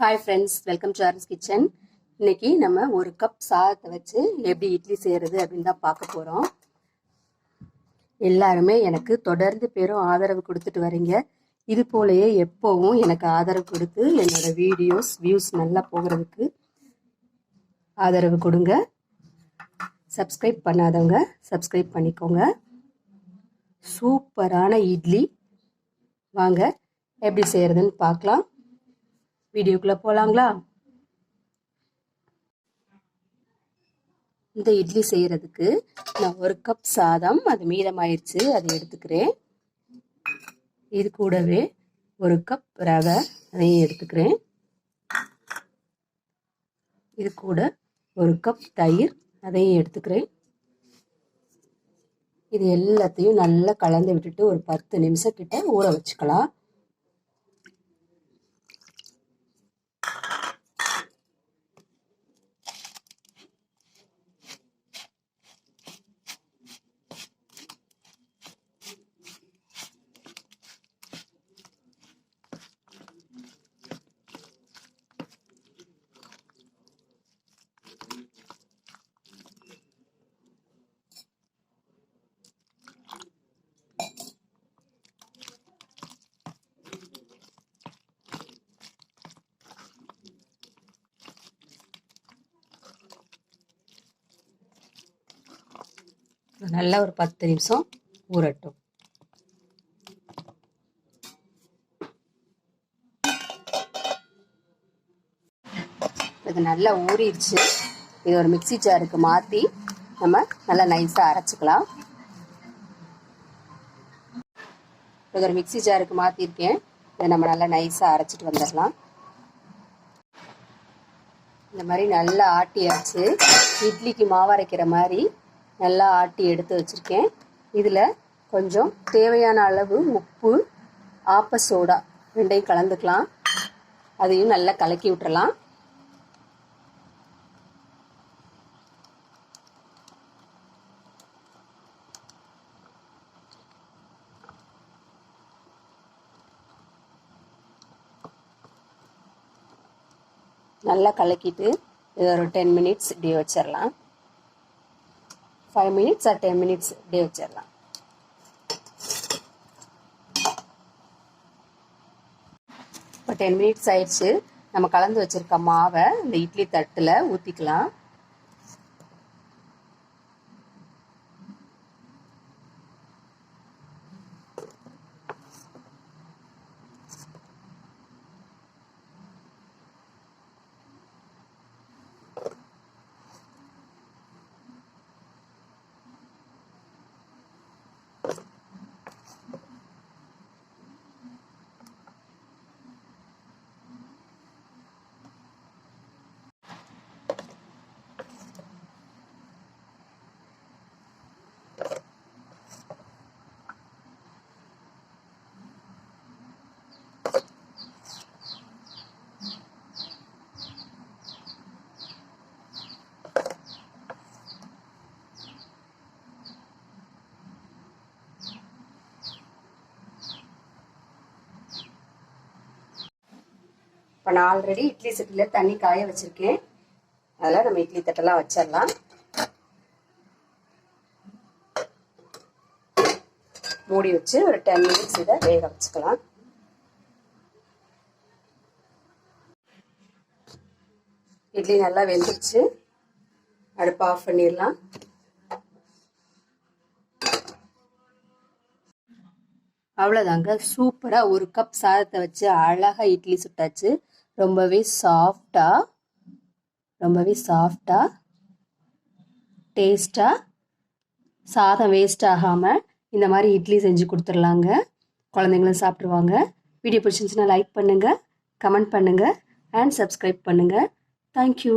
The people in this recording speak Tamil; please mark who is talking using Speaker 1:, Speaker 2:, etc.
Speaker 1: Hi friends welcome to ours kitchen இன்னைக்கு நம்ம ஒரு கப் சாதத்தை வச்சு எப்படி இட்லி செய்கிறது அப்படின்னு தான் பார்க்க போகிறோம் எல்லாருமே எனக்கு தொடர்ந்து பேரும் ஆதரவு கொடுத்துட்டு வரீங்க. இது போலயே எப்போவும் எனக்கு ஆதரவு கொடுத்து என்னோட வீடியோஸ் வியூஸ் நல்லா போகிறதுக்கு ஆதரவு கொடுங்க. சப்ஸ்கிரைப் பண்ணாதவங்க சப்ஸ்கிரைப் பண்ணிக்கோங்க. சூப்பரான இட்லி. வாங்க எப்படி செய்கிறதுன்னு பார்க்கலாம். வீடியோக்குள்ளே போகலாங்களா இந்த இட்லி செய்கிறதுக்கு நான் ஒரு கப் சாதம் அது மீதமாயிருச்சு அதை எடுத்துக்கிறேன். இது கூடவே ஒரு கப் ரவை அதையும் எடுத்துக்கிறேன். இது கூட ஒரு கப் தயிர் அதையும் எடுத்துக்கிறேன். இது எல்லாத்தையும் நல்லா கலந்து விட்டுட்டு ஒரு பத்து நிமிஷம் கிட்ட ஊற வச்சுக்கலாம். நல்லா ஒரு பத்து நிமிஷம் ஊறட்டும். இது நல்லா ஊறிடுச்சு. இது ஒரு மிக்சி ஜாருக்கு மாற்றி நம்ம நல்லா நைஸாக அரைச்சிக்கலாம். இது ஒரு மிக்சி ஜாருக்கு மாற்றிருக்கேன் இதை நம்ம நல்லா நைஸாக அரைச்சிட்டு வந்துடலாம். இந்த மாதிரி நல்லா ஆட்டியாச்சு. இட்லிக்கு மாவு அரைக்கிற மாதிரி நல்லா ஆட்டி எடுத்து வச்சுருக்கேன். இதில் கொஞ்சம் தேவையான அளவு உப்பு ஆப்ப சோடா ரெண்டையும் கலந்துக்கலாம். அதையும் நல்லா கலக்கி விட்டுறலாம். நல்லா கலக்கிட்டு இது ஒரு டென் மினிட்ஸ் இப்படி வச்சிடலாம் five minutes or ten minutes இப்படியே வச்சிடலாம். இப்போ டென் மினிட்ஸ் ஆயிடுச்சு. நம்ம கலந்து வச்சிருக்க மாவை இந்த இட்லி தட்டில் ஊற்றிக்கலாம் இப்போ நான் ஆல்ரெடி இட்லி சட்டியில் தண்ணி காய வச்சுருக்கேன். அதில் நம்ம இட்லி தட்டெல்லாம் வச்சிடலாம். மூடி வச்சு ஒரு டென் மினிட்ஸ் இதை வேக வச்சுக்கலாம். இட்லி நல்லா வெந்துருச்சு. அடுப்பு ஆஃப் பண்ணிடலாம். அவ்வளோதாங்க சூப்பராக ஒரு கப் சாதத்தை வச்சு அழகாக இட்லி சுட்டாச்சு. ரொம்பவே சாஃப்டாக ரொம்பவே சாஃப்டாக டேஸ்ட்டாக சாதம் வேஸ்ட் ஆகாமல் இந்த மாதிரி இட்லி செஞ்சு கொடுத்துர்லாங்க குழந்தைங்களும் சாப்பிட்ருவாங்க வீடியோ பிடிச்சிருந்துச்சுன்னா லைக் பண்ணுங்கள் கமெண்ட் பண்ணுங்கள் அண்ட் சப்ஸ்கிரைப் பண்ணுங்கள் தேங்க்யூ